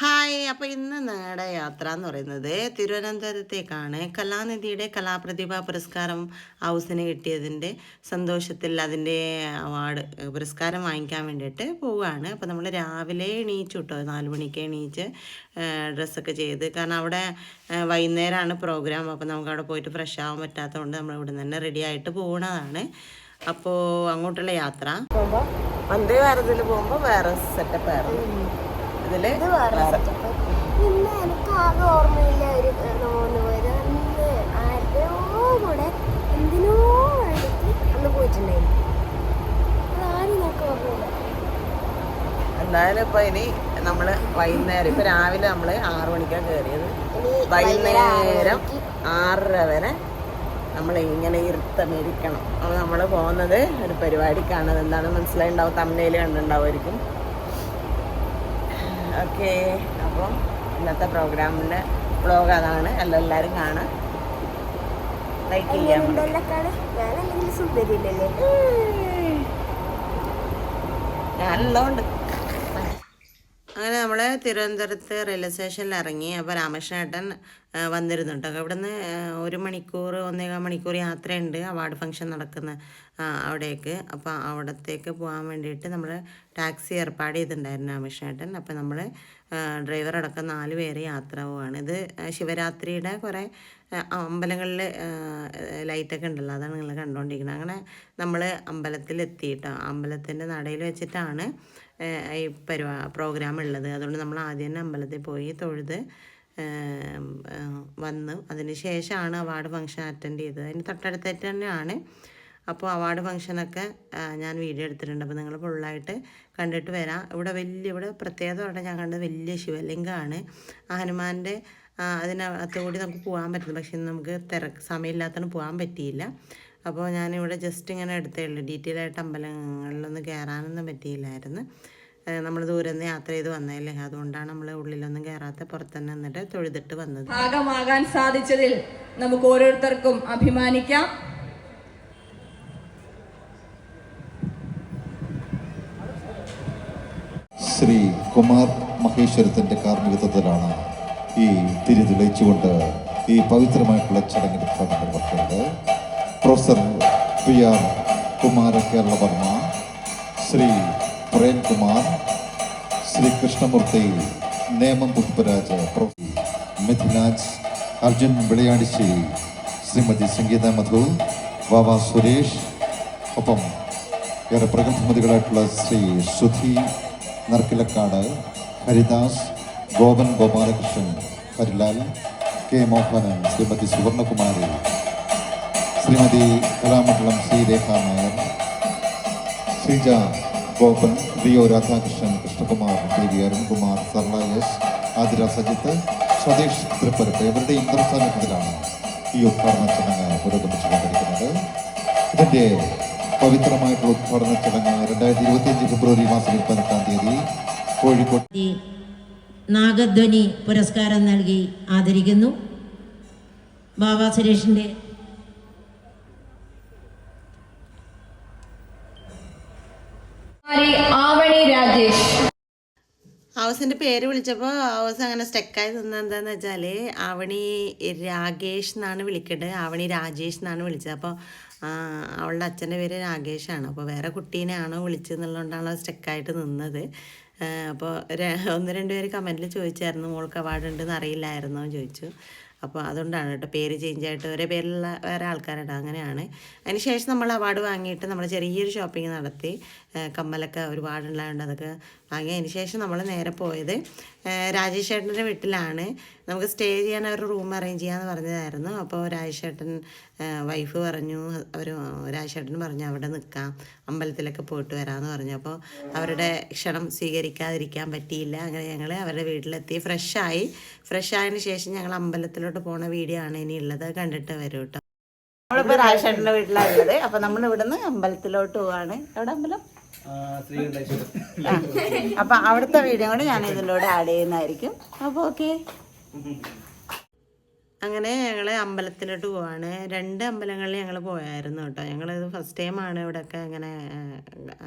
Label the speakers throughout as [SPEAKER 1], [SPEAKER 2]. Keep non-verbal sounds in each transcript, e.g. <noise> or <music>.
[SPEAKER 1] Hi അപ്പോൾ ഇന്ന് ഞങ്ങളുടെ യാത്ര എന്ന് പറയുന്നത് തിരുവനന്തപുരത്തേക്കാണ്. കലാനിധിയുടെ കലാപ്രതിഭ പുരസ്കാരം ഹൗസിന് കിട്ടിയതിന്റെ സന്തോഷത്തിൽ അതിന്റെ അവാർഡ് പുരസ്കാരം വാങ്ങിക്കാൻ വേണ്ടിയിട്ട് പോവുകയാണ്. അപ്പോൾ നമ്മൾ രാവിലെ എണീച്ചു കേട്ടോ നാല് മണിക്ക് എണീച്ച് ഡ്രസ്സൊക്കെ ചെയ്ത്. കാരണം അവിടെ വൈകുന്നേരമാണ് പ്രോഗ്രാം. അപ്പോൾ നമുക്ക് അവിടെ പോയിട്ട് ഫ്രഷ് ആവാൻ പറ്റാത്തതുകൊണ്ട് നമ്മൾ ഇവിടെ തന്നെ റെഡി ആയിട്ട് പോകുന്നതാണ് അപ്പോൾ അങ്ങോട്ടുള്ള യാത്ര. പോകുമ്പോൾ വന്ദേ ഭാരതിൽ പോകുമ്പോൾ വേറെ സെറ്റപ്പ് ആയിരുന്നു. ഇതിൽ
[SPEAKER 2] ഇത് വേറെ എനിക്ക് ആകെ ഓർമ്മയില്ല ഒരു നോന്ന് പോയത്. അന്ന് ആരുടെയോ കൂടെ എന്തിനോ വേണ്ടിയിട്ട് അന്ന് പോയിട്ടുണ്ടായിരുന്നു. അതാരും എനിക്ക് ഓർമ്മയില്ല
[SPEAKER 1] എന്തായാലും ഇപ്പൊ ഇനി നമ്മൾ വൈകുന്നേരം ഇപ്പൊ രാവിലെ നമ്മൾ ആറു മണിക്കാണ് കയറിയത് വൈകുന്നേരം ആറര വരെ നമ്മൾ ഇങ്ങനെ ഇരുത്തമിരിക്കണം. അപ്പോൾ നമ്മൾ പോകുന്നത് ഒരു പരിപാടിക്കാണ്. എന്താണ് മനസ്സിലായിണ്ടാവും? തമിഴിൽ കണ്ടിട്ടുണ്ടാവുമായിരിക്കും. ഓക്കെ അപ്പോൾ ഇന്നത്തെ പ്രോഗ്രാമിന്റെ വ്ളോഗ് അതാണ്. എല്ലാം എല്ലാവരും കാണാം. ലൈക്ക്
[SPEAKER 2] ചെയ്യാം
[SPEAKER 1] ഞാനുള്ളതുകൊണ്ട് അങ്ങനെ നമ്മൾ തിരുവനന്തപുരത്ത് റെയിൽവേ സ്റ്റേഷനിൽ ഇറങ്ങി അപ്പോൾ രാമകൃഷ്ണേട്ടൻ വന്നിരുന്നുണ്ട്. അവിടെ നിന്ന് ഒരു മണിക്കൂർ ഒന്നേകാൽ മണിക്കൂർ യാത്രയുണ്ട്. അവാർഡ് ഫംഗ്ഷൻ നടക്കുന്ന അവിടേക്ക്. അപ്പോൾ അവിടത്തേക്ക് പോകാൻ വേണ്ടിയിട്ട് നമ്മൾ ടാക്സി ഏർപ്പാട് ചെയ്തിട്ടുണ്ടായിരുന്നു രാമകൃഷ്ണേട്ടൻ. അപ്പോൾ നമ്മൾ ഡ്രൈവർ അടക്കം നാല് പേര് യാത്ര പോവാണ്. ഇത് ശിവരാത്രിയുടെ കുറേ അമ്പലങ്ങളിൽ ലൈറ്റൊക്കെ ഉണ്ടല്ലോ അതാണ് നിങ്ങൾ കണ്ടുകൊണ്ടിരിക്കുന്നത് അങ്ങനെ നമ്മൾ അമ്പലത്തിലെത്തിയിട്ടോ അമ്പലത്തിന്റെ നടയിൽ വെച്ചിട്ടാണ് ഈ പരിപാ പ്രോഗ്രാം ഉള്ളത്. അതുകൊണ്ട് നമ്മൾ ആദ്യം തന്നെ അമ്പലത്തിൽ പോയി തൊഴുത് വന്ന്. അതിന് ശേഷമാണ് അവാർഡ് ഫംഗ്ഷൻ അറ്റൻഡ് ചെയ്തത്. അതിന് തൊട്ടടുത്തായിട്ട് തന്നെയാണ്. അപ്പോൾ അവാർഡ് ഫംഗ്ഷനൊക്കെ ഞാൻ വീഡിയോ എടുത്തിട്ടുണ്ട്. അപ്പോൾ നിങ്ങൾ ഫുള്ളായിട്ട് കണ്ടിട്ട് വരാം. ഇവിടെ വലിയ ഇവിടെ പ്രത്യേകത ഇവിടെ ഞാൻ കണ്ടത് വലിയ ശിവലിംഗമാണ്. ഹനുമാന്റെ അതിനകത്ത് കൂടി നമുക്ക് പോകാൻ പറ്റുന്നു. പക്ഷേ ഇന്ന് നമുക്ക് തിരക്ക് സമയമില്ലാത്തതുകൊണ്ട് പോകാൻ പറ്റിയില്ല. അപ്പോൾ ഞാനിവിടെ ജസ്റ്റ് ഇങ്ങനെ എടുത്തേ ഉള്ളൂ. ഡീറ്റെയിൽ ആയിട്ട് അമ്പലങ്ങളിലൊന്നും കയറാനൊന്നും പറ്റിയില്ലായിരുന്നു. നമ്മൾ ദൂരെ നിന്ന് യാത്ര ചെയ്ത് വന്നതല്ലേ? അതുകൊണ്ടാണ് നമ്മൾ ഉള്ളിലൊന്നും കയറാത്ത പുറത്തുതന്നെ നിന്നിട്ട് തൊഴുതിട്ട് വന്നത്.
[SPEAKER 3] ഭാഗമാകാൻ സാധിച്ചതിൽ നമുക്ക് ഓരോരുത്തർക്കും അഭിമാനിക്കാം.
[SPEAKER 4] ശ്രീ കുമാർ മഹേശ്വരത്തിന്റെ കാർമ്മികത്വത്തിലാണ് ഈ തിരി തെളിയിച്ചുകൊണ്ട് ഈ പവിത്രമായിട്ടുള്ള ചടങ്ങിൽ പങ്കെടുക്കുന്നത് professor P R Kumara Keralavarma Shri Premkumar Shri Krishnamoorthy Nemam Pushparaj prof Mithunaj Arjun Vilayadissi Shrimati Sangeetha Madhu Vava Suresh ഒപ്പം ഏറെ പ്രഗത്ഭമതികളായിട്ടുള്ള ശ്രീ സുധി നർക്കിലക്കാട് ഹരിദാസ് ഗോപൻ ഗോപാലകൃഷ്ണൻ ഹരിലാൽ കെ മോഹനൻ ശ്രീമതി സുവർണകുമാരി ശ്രീമതി കലാമണ്ഡലം സി രേഖ നായർ ശ്രീജ ഗോപൻ റിയോ രാധാകൃഷ്ണൻ കൃഷ്ണകുമാർ ടി വി അരുൺകുമാർ സർണ എസ് ആതിര സജിത്ത് സതീഷ് തൃപ്പരപ്പ് ഇവരുടെ ഇന്ദ്രസാന്നിധ്യത്തിലാണ് ഈ ഉദ്ഘാടന ചടങ്ങ് പുരോഗമിച്ചുകൊണ്ടിരിക്കുന്നത്. ഇതിന്റെ പവിത്രമായിട്ടുള്ള ഉദ്ഘാടന ചടങ്ങ് രണ്ടായിരത്തി ഇരുപത്തിയഞ്ച് ഫെബ്രുവരി മാസം പതിനെട്ടാം തീയതി കോഴിക്കോട്
[SPEAKER 5] നാഗധ്വനി പുരസ്കാരം നൽകി ആദരിക്കുന്നു. ബാബ സുരേഷിന്റെ
[SPEAKER 3] കുമാരി ആവണി രാജേഷ്.
[SPEAKER 1] ഹൗസിന്റെ പേര് വിളിച്ചപ്പോൾ ഹൗസ് അങ്ങനെ സ്റ്റക്കായി നിന്നത് എന്താന്ന് വെച്ചാൽ ആവണി രാകേഷ് എന്നാണ് വിളിക്കേണ്ടത് ആവണി രാജേഷ് എന്നാണ് വിളിച്ചത്. അപ്പോൾ ആ, അവളുടെ അച്ഛന്റെ പേര് രാകേഷാണ് അപ്പോൾ വേറെ കുട്ടീനെയാണോ വിളിച്ചതെന്നുള്ളതുകൊണ്ടാണ് സ്റ്റക്കായിട്ട് നിന്നത്. അപ്പോൾ ഒന്ന് രണ്ട് പേര് കമന്റിൽ ചോദിച്ചായിരുന്നു മോൾക്ക് അവാർഡ് ഉണ്ടെന്ന് അറിയില്ലായിരുന്നു ചോദിച്ചു. അപ്പോൾ അതുകൊണ്ടാണ് കേട്ടോ പേര് ചേഞ്ച് ആയിട്ട് ഒരേ പേരിലുള്ള വേറെ ആൾക്കാരുണ്ട് അങ്ങനെയാണ്. അതിന് ശേഷം നമ്മൾ അവാർഡ് വാങ്ങിയിട്ട് നമ്മൾ ചെറിയൊരു ഷോപ്പിംഗ് നടത്തി കമ്മലൊക്കെ ഒരുപാടുണ്ടായതുകൊണ്ട് അതൊക്കെ വാങ്ങി അതിന് ശേഷം നമ്മൾ നേരെ പോയത് രാജേഷ് ചേട്ടന്റെ വീട്ടിലാണ്. നമുക്ക് സ്റ്റേ ചെയ്യാൻ അവർ റൂം അറേഞ്ച് ചെയ്യാമെന്ന് പറഞ്ഞതായിരുന്നു. അപ്പോൾ രാജേഷ് ചേട്ടൻ വൈഫ് പറഞ്ഞു അവർ രാജേഷ് ചേട്ടൻ പറഞ്ഞു അവിടെ നിൽക്കാം. അമ്പലത്തിലൊക്കെ പോയിട്ട് വരാമെന്ന് പറഞ്ഞു. അപ്പോൾ അവരുടെ ക്ഷണം സ്വീകരിക്കാതിരിക്കാൻ പറ്റിയില്ല. അങ്ങനെ ഞങ്ങൾ അവരുടെ വീട്ടിലെത്തി. ഫ്രഷായി ഫ്രഷ് ആയതിനു ശേഷം ഞങ്ങൾ അമ്പലത്തിലോട്ട് പോണ വീഡിയോ ആണ് ഇനി ഉള്ളത്. കണ്ടിട്ട് വരും കേട്ടോ നമ്മളിപ്പോൾ രാജേഷേട്ടന്റെ വീട്ടിലാണ് ഉള്ളത്. അപ്പോൾ നമ്മൾ ഇവിടുന്ന് അമ്പലത്തിലോട്ട് പോവാണ്. എവിടെ അമ്പലം. അപ്പൊ അവിടുത്തെ വീഡിയോ കൂടെ ഞാൻ ഇതിന്റെ കൂടെ ആഡ് ചെയ്യുന്നതായിരിക്കും. അപ്പോൾ ഓക്കെ
[SPEAKER 6] അങ്ങനെ ഞങ്ങൾ അമ്പലത്തിലോട്ട് പോവാണ്. രണ്ട് അമ്പലങ്ങളിൽ ഞങ്ങൾ പോയായിരുന്നു കേട്ടോ. ഞങ്ങൾ ഇത് ഫസ്റ്റ് ടൈമാണ് ഇവിടെയൊക്കെ ഇങ്ങനെ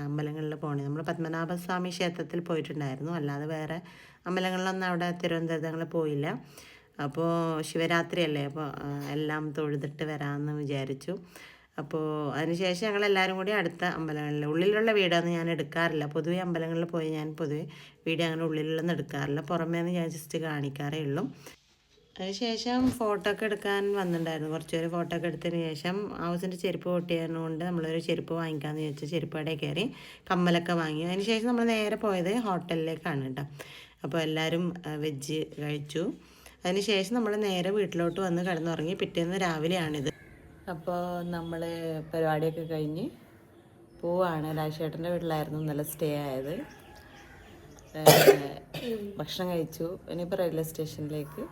[SPEAKER 6] അമ്പലങ്ങളിൽ പോണത്. നമ്മൾ പത്മനാഭസ്വാമി ക്ഷേത്രത്തിൽ പോയിട്ടുണ്ടായിരുന്നു. അല്ലാതെ വേറെ അമ്പലങ്ങളിലൊന്നും അവിടെ തിരുവനന്തപുരത്ത് ഞങ്ങൾ പോയില്ല. അപ്പോൾ ശിവരാത്രി അല്ലേ അപ്പോൾ എല്ലാം തൊഴുതിട്ട് വരാമെന്ന് വിചാരിച്ചു. അപ്പോൾ അതിനുശേഷം ഞങ്ങൾ എല്ലാവരും കൂടി അടുത്ത അമ്പലങ്ങളിൽ ഉള്ളിലുള്ള വീടൊന്നും ഞാൻ എടുക്കാറില്ല. പൊതുവേ അമ്പലങ്ങളിൽ പോയി ഞാൻ പൊതുവേ വീട് അങ്ങനെ ഉള്ളിലുള്ളതെന്ന് എടുക്കാറില്ല. പുറമേ നിന്ന് ഞാൻ ജസ്റ്റ് കാണിക്കാറേ ഉള്ളൂ. അതിനുശേഷം ഫോട്ടോ ഒക്കെ എടുക്കാൻ വന്നിട്ടുണ്ടായിരുന്നു. കുറച്ച് പേര് ഫോട്ടോ ഒക്കെ എടുത്തതിന് ശേഷം ഹൗസിന്റെ ചെരുപ്പ് പൊട്ടിയതുകൊണ്ട് നമ്മളൊരു ചെരുപ്പ് വാങ്ങിക്കാമെന്ന് ചോദിച്ചാൽ ചെരുപ്പ് കടയിൽ കയറി കമ്മലൊക്കെ വാങ്ങി. അതിനുശേഷം നമ്മൾ നേരെ പോയത് ഹോട്ടലിലേക്കാണ് കേട്ടോ. അപ്പോൾ എല്ലാവരും വെജ് കഴിച്ചു. അതിനുശേഷം നമ്മൾ നേരെ വീട്ടിലോട്ട് വന്ന് കിടന്നുറങ്ങി. പിറ്റേന്ന് രാവിലെയാണിത്. അപ്പോൾ നമ്മൾ പരിപാടിയൊക്കെ കഴിഞ്ഞ് പോവാണ്. രാജേട്ടന്റെ വീട്ടിലായിരുന്നു നല്ല സ്റ്റേ ആയത്. ഭക്ഷണം കഴിച്ചു. ഇനിയിപ്പോൾ റെയിൽവേ സ്റ്റേഷനിലേക്ക്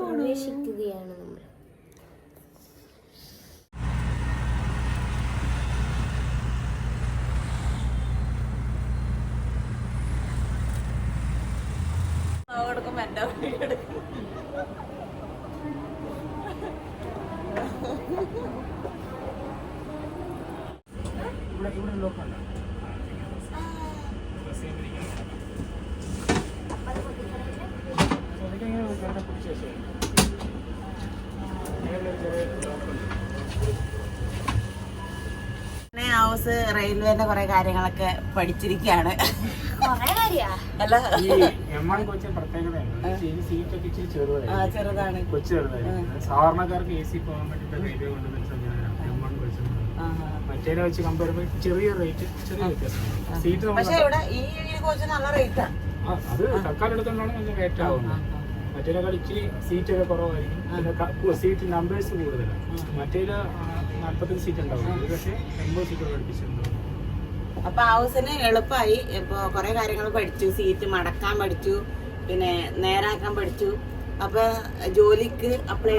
[SPEAKER 2] പ്രവേശിക്കുകയാണ് നമ്മൾ
[SPEAKER 6] എടുക്കും. ഹൗസ് റെയിൽവേന്റെ കുറെ കാര്യങ്ങളൊക്കെ പഠിച്ചിരിക്കുകയാണ് അല്ല.
[SPEAKER 7] ഈ കൊച്ചി പ്രത്യേകതയാണ് സീറ്റൊക്കെ ഇച്ചിരി ചെറുതായി
[SPEAKER 6] ചെറുതാണ്.
[SPEAKER 7] കൊച്ചു ചെറുതായിരുന്നു സാധാരണക്കാർക്ക് എ സി പോകാൻ വേണ്ടിയിട്ട് റെയിൽവേ കൊണ്ടുവന്ന സംവിധാനമാണ് എം കൊച്ചി മറ്റേനെ വെച്ച് കമ്പയർ ചെയ്യുമ്പോൾ ചെറിയ റേറ്റ് ചെറിയ വ്യത്യാസം സീറ്റ്
[SPEAKER 6] പക്ഷെ ഇവിടെ ഈ കോച്ച് നല്ല
[SPEAKER 7] റേറ്റാണ് അത് തൽക്കാലം എടുത്തോണ്ടാണ് നല്ല റേറ്റ് ആവുന്നത്. മറ്റേനേക്കാൾ ഇച്ചിരി സീറ്റ് ഒക്കെ കുറവായിരിക്കും പിന്നെ സീറ്റ് നമ്പേഴ്സ് കൂടുതലാണ്. മറ്റേൽ നാല്പത്തഞ്ച് സീറ്റ് ഉണ്ടാവും. പക്ഷേ എൺപത് സീറ്റ് പഠിപ്പിച്ചിട്ടുണ്ടാവും
[SPEAKER 6] അപ്പൊ ഹൗസിന് എളുപ്പമായി. ഇപ്പൊ കുറെ കാര്യങ്ങൾ പഠിച്ചു. സീറ്റ് മടക്കാൻ പഠിച്ചു. പിന്നെ നേരാക്കാൻ പഠിച്ചു. അപ്പൊ ജോലിക്ക് അപ്ലൈ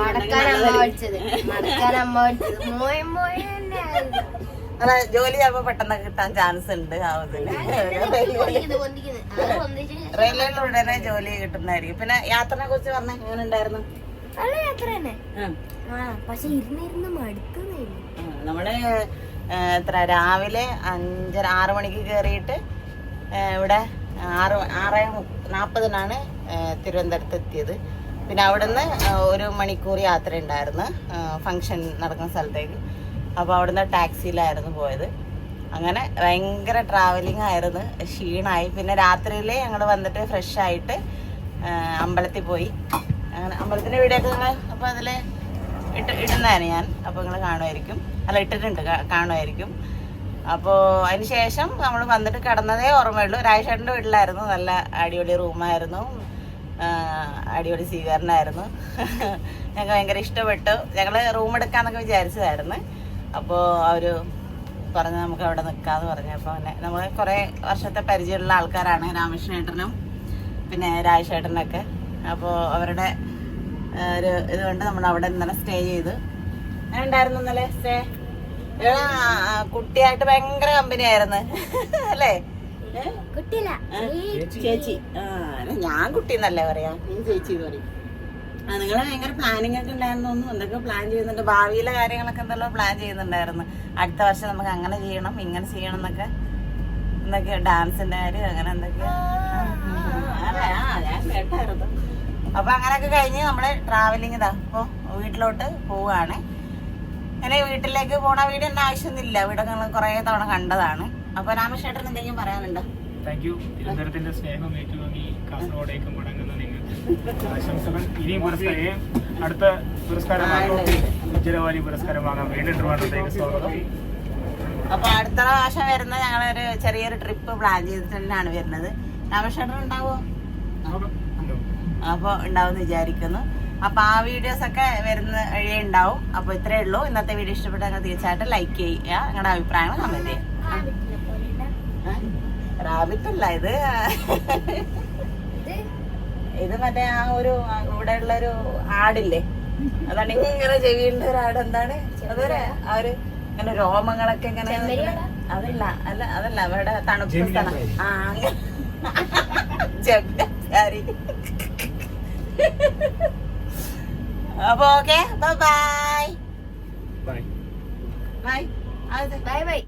[SPEAKER 6] അല്ല ജോലി ചിലപ്പോ പെട്ടെന്ന് കിട്ടാൻ ചാൻസ് ഉണ്ട്.
[SPEAKER 2] പൊന്തിച്ച്
[SPEAKER 6] റെയിൽവേയിൽ ഉടനെ ജോലി കിട്ടുന്നതായിരിക്കും. പിന്നെ യാത്രനെ കുറിച്ച് പറഞ്ഞ എങ്ങനെ ഉണ്ടായിരുന്നു? നമ്മൾ എത്ര? രാവിലെ അഞ്ചര ആറ് മണിക്ക് കയറിയിട്ട് ഇവിടെ ആറ് ആറ് നാൽപ്പതിനാണ് തിരുവനന്തപുരത്ത് എത്തിയത്. പിന്നെ അവിടുന്ന് ഒരു മണിക്കൂർ യാത്ര ഉണ്ടായിരുന്നു. ഫങ്ഷൻ നടക്കുന്ന സ്ഥലത്തേക്ക്. അപ്പോൾ അവിടുന്ന് ടാക്സിയിലായിരുന്നു പോയത്. അങ്ങനെ ഭയങ്കര ട്രാവലിംഗ് ആയിരുന്നു. ക്ഷീണമായി പിന്നെ രാത്രിയിൽ ഞങ്ങൾ വന്നിട്ട് ഫ്രഷ് ആയിട്ട് അമ്പലത്തിൽ പോയി. അങ്ങനെ അമ്പലത്തിന്റെ വീടൊക്കെ ഞങ്ങൾ അപ്പോൾ അതിൽ ഇട്ട് ഇടുന്നതാണ് ഞാൻ. അപ്പോൾ നിങ്ങൾ കാണുമായിരിക്കും. അല്ല ഇട്ടിട്ടുണ്ട്. കാണുമായിരിക്കും. അപ്പോൾ അതിന് ശേഷം നമ്മൾ വന്നിട്ട് കിടന്നതേ ഓർമ്മയുള്ളൂ. രാജേഷേട്ടന്റെ വീട്ടിലായിരുന്നു. നല്ല അടിപൊളി റൂമായിരുന്നു. അടിപൊളി സ്വീകരണമായിരുന്നു. ഞങ്ങൾക്ക് ഭയങ്കര ഇഷ്ടപ്പെട്ടു. ഞങ്ങൾ റൂം എടുക്കാമെന്നൊക്കെ വിചാരിച്ചതായിരുന്നു. അപ്പോൾ അവർ പറഞ്ഞ് നമുക്ക് അവിടെ നിൽക്കാമെന്ന് പറഞ്ഞു. അപ്പോൾ പിന്നെ നമ്മൾ കുറേ വർഷത്തെ പരിചയമുള്ള ആൾക്കാരാണ്. രാമകൃഷ്ണേട്ടനും പിന്നെ രാജേഷേട്ടനൊക്കെ അപ്പോൾ അവരുടെ ഒരു ഇതുകൊണ്ട് നമ്മൾ അവിടെ ഇന്നലെ സ്റ്റേ ചെയ്ത്. അങ്ങനെ ഉണ്ടായിരുന്നു ഇന്നലെ സ്റ്റേ കുട്ടിയായിട്ട് ഭയങ്കര കമ്പനി ആയിരുന്നു. <laughs> അല്ലേ? ചേച്ചി. ആ ഞാൻ കുട്ടി എന്നല്ലേ പറയാ? നീ ചേച്ചി എന്ന് പറയും. ആ നിങ്ങൾ ഭയങ്കര പ്ലാനിങ് ഒക്കെ ഉണ്ടായിരുന്നു എന്തൊക്കെ പ്ലാൻ ചെയ്യുന്നുണ്ട്? ഭാവിയിലെ കാര്യങ്ങളൊക്കെ എന്തെല്ലോ പ്ലാൻ ചെയ്യുന്നുണ്ടായിരുന്നു. അടുത്ത വർഷം നമുക്ക് അങ്ങനെ ചെയ്യണം ഇങ്ങനെ ചെയ്യണം എന്നൊക്കെ. എന്തൊക്കെയാ ഡാൻസിന്റെ കാര്യം അങ്ങനെ എന്തൊക്കെ അതെ ഞാൻ കേട്ടായിരുന്നു. അപ്പൊ അങ്ങനെയൊക്കെ കഴിഞ്ഞ് നമ്മൾ ട്രാവലിംഗ് ഇതാ. ഇപ്പൊ വീട്ടിലോട്ട് പോവാണ്. അങ്ങനെ വീട്ടിലേക്ക് പോണ വീട് എന്നെ ആവശ്യമൊന്നുമില്ല. വീടൊക്കെ നമ്മൾ കൊറേ തവണ കണ്ടതാണ്. അപ്പൊ രാമേശ്വരൻ എന്തെങ്കിലും പറയാനുണ്ടോ?
[SPEAKER 7] താങ്ക് യു തിരുവനന്തപുരത്തിന്റെ സ്നേഹം ഏറ്റുവാങ്ങി കാസർഗോഡേക്ക് മടങ്ങുന്ന നിങ്ങൾക്ക് ആശംസകൾ. ഇനിയും പുരസ്കാരം അടുത്ത ഉജ്ജലവാലി വീണ്ടും ട്രിവാൻഡ്രത്തേക്ക് സ്വാഗതം.
[SPEAKER 6] അപ്പൊ അടുത്ത പ്രാവശ്യം വരുന്ന ഞങ്ങളൊരു ചെറിയൊരു ട്രിപ്പ് പ്ലാൻ ചെയ്തിട്ടാണ് വരുന്നത്. രാമേശ്വരൻ ഉണ്ടാവോ? അപ്പോൾ ഉണ്ടാവും എന്ന് വിചാരിക്കുന്നു. അപ്പോൾ ആ വീഡിയോസ് ഒക്കെ വരുന്ന വഴിയേ ഉണ്ടാവും. അപ്പോൾ ഇത്രയേ ഉള്ളൂ. ഇന്നത്തെ വീഡിയോ ഇഷ്ടപ്പെട്ടാൽ തീർച്ചയായിട്ടും ലൈക്ക് ചെയ്യുക. നിങ്ങളുടെ അഭിപ്രായങ്ങൾ കമന്റ് ചെയ്യുക. റാബിറ്റ് അല്ല ഇത്. ഇത്? മറ്റേ ആ ഒരു ഇവിടെ ഉള്ള ഒരു ആടില്ലേ? അതാണ് ഇങ്ങനെ ചെവിയുള്ള ഒരു ആട് എന്താണ്? അതൊരു ആ ഒരു ഇങ്ങനെ രോമങ്ങളൊക്കെ ഇങ്ങനെ അതല്ല അല്ല അതല്ല. അവിടെ തണുപ്പ് സ്ഥലം. ആ അങ്ങനെ. ജബ്ബാരി <laughs> അപ്പൊ okay bye
[SPEAKER 7] bye
[SPEAKER 6] bye
[SPEAKER 2] bye bye